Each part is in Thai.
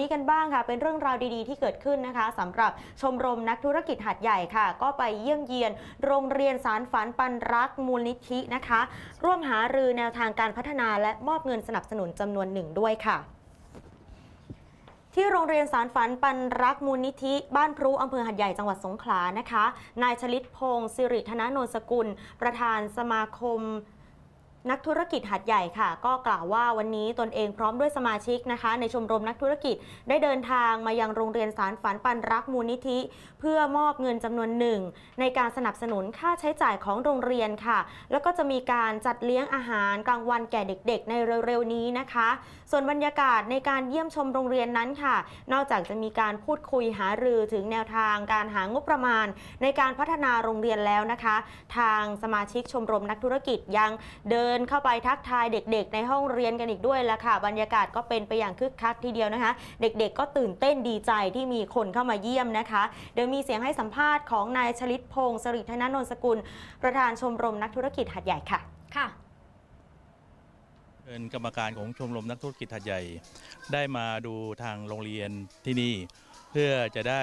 นี้กันบ้างค่ะ เป็นเรื่องราวดีๆ ที่เกิดขึ้นนะคะสำหรับชมรมนักธุรกิจหัดใหญ่ค่ะ ก็ไปเยี่ยมเยียน โรงเรียนสารฝันปันรักมูลนิธินะคะ ร่วมหารือแนวทางการพัฒนาและมอบเงินสนับสนุนจำนวนหนึ่งด้วยค่ะที่โรงเรียนสารฝันปันรักมูลนิธิ บ้านพรุอำเภอหัดใหญ่จังหวัดสงขลานะคะ นายชลิตพงศ์สิริธนานนท์สกุล ประธานสมาคม นักธุรกิจหัดใหญ่ค่ะ ก็กล่าวว่าวันนี้ตนเองพร้อมด้วยสมาชิกนะคะ ในชมรมนักธุรกิจได้เดินทางมายังโรงเรียนสารฝันปันรักมูลนิธิ เพื่อมอบเงินจำนวนหนึ่ง ในการสนับสนุนค่าใช้จ่ายของโรงเรียนค่ะ แล้วก็จะมีการจัดเลี้ยงอาหารกลางวันแก่เด็ก ๆ ในเร็วๆนี้นะคะ ส่วนบรรยากาศในการเยี่ยมชมโรงเรียนนั้นค่ะ นอกจากจะมีการพูดคุยหารือถึงแนวทางการหางบประมาณ ในการพัฒนาโรงเรียนแล้วนะคะ ทางสมาชิกชมรมนักธุรกิจยังเดินเข้าไปทักทายเด็กๆ ในห้องเรียนกันอีกด้วยละค่ะ บรรยากาศก็เป็นไปอย่างคึกคักทีเดียวนะคะ เด็กๆ ก็ตื่นเต้นดีใจที่มีคนเข้ามาเยี่ยมนะคะเดี๋ยวมีเสียงให้สัมภาษณ์ของนายชลิตพงศ์สริธนานนท์สกุล ประธานชมรมนักธุรกิจหัดใหญ่ค่ะ ค่ะเป็นกรรมการของชมรมนักธุรกิจหัดใหญ่ ได้มาดูทางโรงเรียนที่นี่ เพื่อจะได้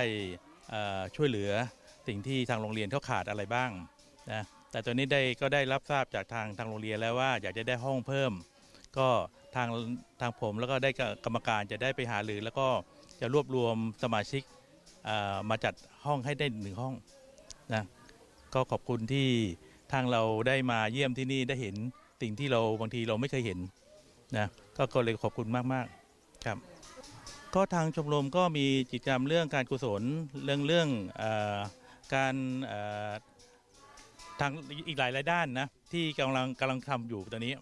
เอ่อช่วยเหลือสิ่งที่ทางโรงเรียนเขาขาดอะไรบ้างนะ แต่ตอนนี้ได้ก็ได้รับทราบจากทางทางโรงเรียนแล้วว่า อยากจะได้ห้องเพิ่ม ก็ทางทางผมแล้วก็ได้กรรมการจะได้ไปหารือ แล้วก็จะรวบรวมสมาชิกมาจัดห้องให้ได้หนึ่งห้องนะก็ขอบคุณที่ทางเราได้มาเยี่ยมที่นี่ได้เห็นสิ่งที่เราบางทีเราไม่เคยเห็นนะก็ก็เลยขอบคุณมากๆครับ ก็ทางชมรมก็มีกิจกรรมเรื่องการกุศลเรื่องเรื่องอการอ ทางอีกหลายรายด้านนะที่กำลังกำลังทำอยู่ตอนนี้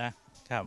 นะครับ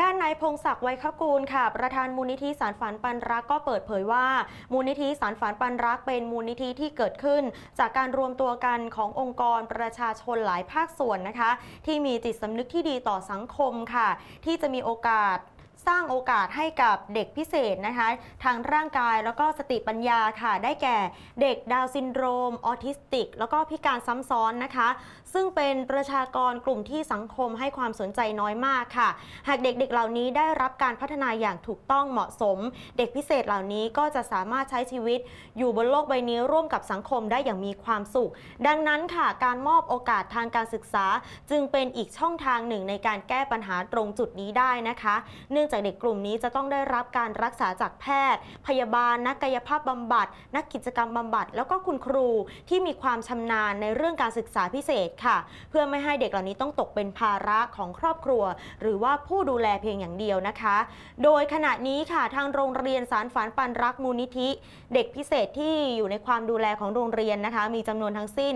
ด้านนายพงศักดิ์ไวยคกูลค่ะ ประธานมูลนิธิสารฝันปันรักก็เปิดเผยว่า มูลนิธิสารฝันปันรักเป็นมูลนิธิที่เกิดขึ้น จากการรวมตัวกันขององค์กรประชาชนหลายภาคส่วนนะคะ ที่มีจิตสำนึกที่ดีต่อสังคมค่ะ ที่จะมีโอกาส สร้างโอกาสให้กับเด็กพิเศษนะคะ ทางร่างกายแล้วก็สติปัญญาค่ะ ได้แก่เด็กดาวซินโดรม ออทิสติก แล้วก็พิการซ้ำซ้อนนะคะ ซึ่งเป็นประชากรกลุ่มที่สังคมให้ความสนใจน้อยมากค่ะ หากเด็กๆเหล่านี้ได้รับการพัฒนาอย่างถูกต้องเหมาะสม เด็กพิเศษเหล่านี้ก็จะสามารถใช้ชีวิต อยู่บนโลกใบนี้ร่วมกับสังคมได้อย่างมีความสุข ดังนั้นค่ะ การมอบโอกาสทางการศึกษา จึงเป็นอีกช่องทางหนึ่งในการแก้ปัญหาตรงจุดนี้ได้นะคะเนื่องจากเด็กกลุ่มนี้จะต้องได้รับการรักษาจากแพทย์ พยาบาล นักกายภาพบำบัด นักกิจกรรมบำบัด แล้วก็คุณครูที่มีความชำนาญในเรื่องการศึกษาพิเศษค่ะ เพื่อไม่ให้เด็กเหล่านี้ต้องตกเป็นภาระของครอบครัว หรือว่าผู้ดูแลเพียงอย่างเดียวนะคะ โดยขณะนี้ค่ะทางโรงเรียนสารฝันปันรักมูลนิธิ เด็กพิเศษที่อยู่ในความดูแลของโรงเรียนนะคะ มีจำนวนทั้งสิ้น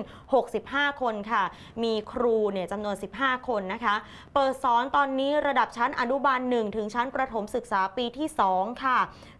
65 คนค่ะ มีครูเนี่ยจำนวน 15 คนนะคะ เปิดสอนตอนนี้ระดับชั้นอนุบาล1ถึงชั้นประถมศึกษาปีที่ 2 ค่ะ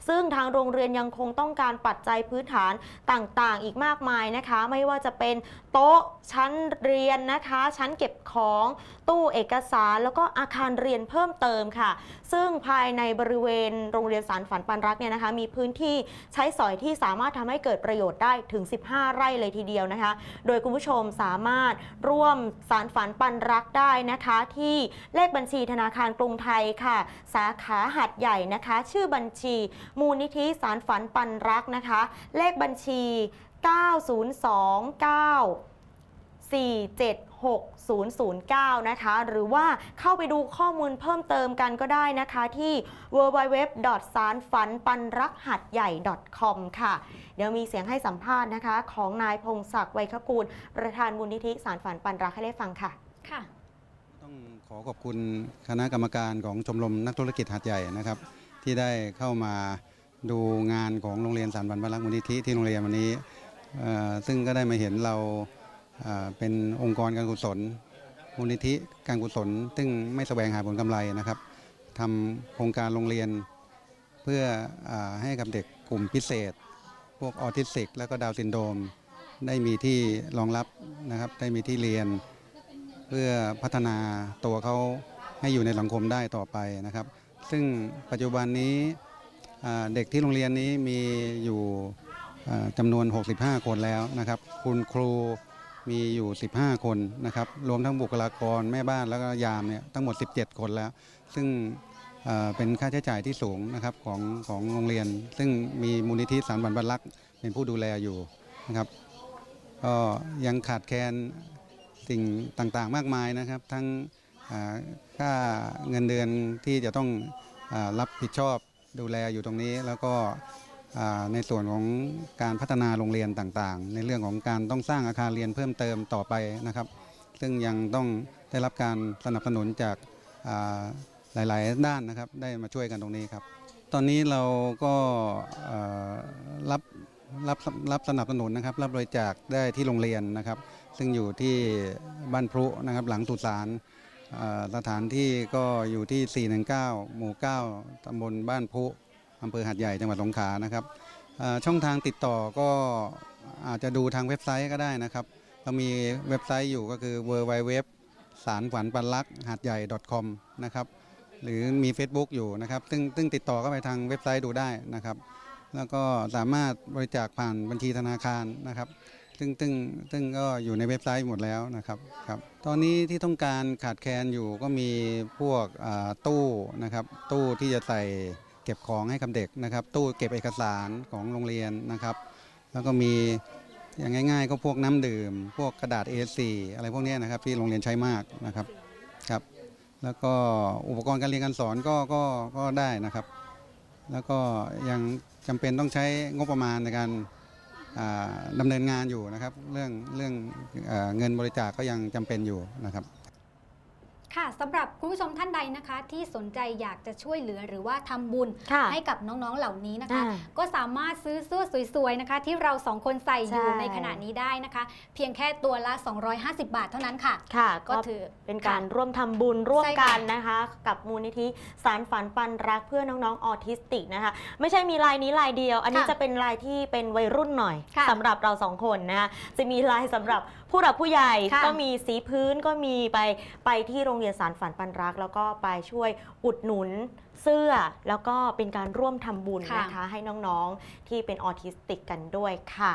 ซึ่งทางโรงเรียนยังคงต้องการปัจจัยพื้นฐานต่างๆ อีกมากมายนะคะ ไม่ว่าจะเป็นโต๊ะชั้นเรียนนะคะ ชั้นเก็บของตู้เอกสาร แล้วก็อาคารเรียนเพิ่มเติมค่ะ ซึ่งภายในบริเวณโรงเรียนสารฝันปันรักเนี่ยนะคะ มีพื้นที่ใช้สอยที่สามารถทำให้เกิดประโยชน์ได้ถึง 15 ไร่เลยทีเดียวนะคะ โดยคุณผู้ชมสามารถร่วมสารฝันปันรักได้นะคะ ที่เลขบัญชีธนาคารกรุงไทยค่ะ สาขาหัดใหญ่นะคะ ชื่อบัญชี มูลนิธิสารฝันปันรักนะคะ เลขบัญชี 9029 476-009 นะคะ หรือว่าเข้าไปดูข้อมูลเพิ่มเติมกันก็ได้นะคะที่ www. สารฝันปันรักหัดใหญ่ .com ค่ะ เดี๋ยวมีเสียงให้สัมภาษณ์นะคะ ของนายพงศักดิ์ไวยคกูล ประธานมูลนิธิสารฝันปันรักให้ได้ฟังค่ะ ค่ะ ต้องขอขอบคุณคณะกรรมการของชมรมนักธุรกิจหัดใหญ่นะครับ ที่ได้เข้ามาดูงานของโรงเรียนสารบันบารักษ์มูลนิธิที่โรงเรียนวันนี้เอ่อซึ่งก็ได้มาเห็นเราเอ่อเป็นองค์กรการกุศล มูลนิธิการกุศล ซึ่งไม่แสวงหาผลกำไรนะครับทำโครงการโรงเรียนเพื่ออให้กับเด็กกลุ่มพิเศษ พวกออทิสติก แล้วก็ดาวน์ซินโดรมได้มีที่รองรับนะครับได้มีที่เรียน พื่อพัฒนาตัวเขาให้อยู่ในสังคมได้ต่อไปนะครับ ซึ่งปัจจุบันนี้เด็กที่โรงเรียนนี้มีอยู่จำนวน 65 คนแล้วนะครับ คุณครูมีอยู่ 15 คนนะครับ รวมทั้งบุคลากรแม่บ้านแล้วก็ยามเนี่ยทั้งหมด 17 คนแล้ว ซึ่งเเป็นค่าใช้จ่ายที่สูงนะครับของของโรงเรียน ซึ่งมีมูลนิธิสารบันบัลลักษ์เป็นผู้ดูแลอยู่นะครับก็ยังขาดแคลน สิ่งต่างๆมากมายนะครับ ทั้งค่าเงินเดือนที่จะต้องอรับผิดชอบดูแลอยู่ตรงนี้ แล้วก็ในส่วนของการพัฒนาโรงเรียนต่างๆ ในเรื่องของการต้องสร้างอาคารเรียนเพิ่มเติมต่อไปนะครับ ซึ่งยังต้องได้รับการสนับสนุนจากหลายๆ ด้านนะครับ ได้มาช่วยกันตรงนี้ครับ ตอนนี้เราก็รับ รับรับสนับสนุนนะครับ รับบริจาคได้ที่โรงเรียนนะครับ ซึ่งอยู่ที่บ้านพรุนะครับ หลังสุสานสถานที่ก็อยู่ที่ 419 หมู่ 9ตำบลบ้านพุอำเภอหัดใหญ่จังหวัดสงขลานะครับช่องทางติดต่อก็อาจจะดูทางเว็บไซต์ก็ได้นะครับ เรามีเว็บไซต์อยู่ก็คือ w w w สารฝันปันลักหัดใหญ่ .com นะครับหรือมี Facebook อยู่นะครับ ซึ่งซึ่งติดต่อเข้าไปทางเว็บไซต์ดูได้นะครับ แล้วก็สามารถบริจาคผ่านบัญชีธนาคารนะครับ ซึ่งซึ่งซึ่งก็อยู่ในเว็บไซต์หมดแล้วนะครับครับ ตอนนี้ที่ต้องการขาดแคลนอยู่ก็มีพวกตู้นะครับ ตู้ที่จะใส่เก็บของให้กับเด็กนะครับ ตู้เก็บเอกสารของโรงเรียนนะครับ แล้วก็มีอย่างง่ายๆ ก็พวกน้ำดื่ม พวกกระดาษ A4 อะไรพวกนี้นะครับที่โรงเรียนใช้มากนะครับครับ แล้วก็อุปกรณ์การเรียนการสอนก็ก็ก็ได้นะครับ แล้วก็ยังจำเป็นต้องใช้งบประมาณในการอ่าดำเนินงานอยู่นะครับ เรื่องเรื่องเอเงินบริจาคก็ยังจำเป็นอยู่นะครับ สำหรับคุณผู้ชมท่านใดนะคะ ที่สนใจอยากจะช่วยเหลือหรือว่าทำบุญค่ะให้กับน้องๆเหล่านี้นะคะ อ่าก็สามารถซื้อเสื้อสวยๆนะคะ ที่เราสองคนใส่อยู่ใช่ ในขณะนี้ได้นะคะ เพียงแค่ตัวละ 250 บาทเท่านั้นค่ะ ค่ะ ก็ก็ถือ เป็นการร่วมทำบุญร่วมใช่กัค่ะนนะคะ กับมูลนิธิสารฝันปันรักเพื่อน้องๆออทิสติกนะคะ ไม่ใช่มีลายนี้ลายเดียว อันนี้ค่ะจะเป็นลายที่เป็นวัยรุ่นหน่อยค่ะ สำหรับเราสองคนนะคะจะมีลายสำหรับ ผู้หลักผู้ใหญ่ค่ะก็มีสีพื้นก็มีไปไปที่โรงเรียนสารฝันปันรัก แล้วก็ไปช่วยอุดหนุนเสื้อ แล้วก็เป็นการร่วมทำบุญค่ะ นะคะให้น้องๆที่เป็นออทิสติกกันด้วยค่ะ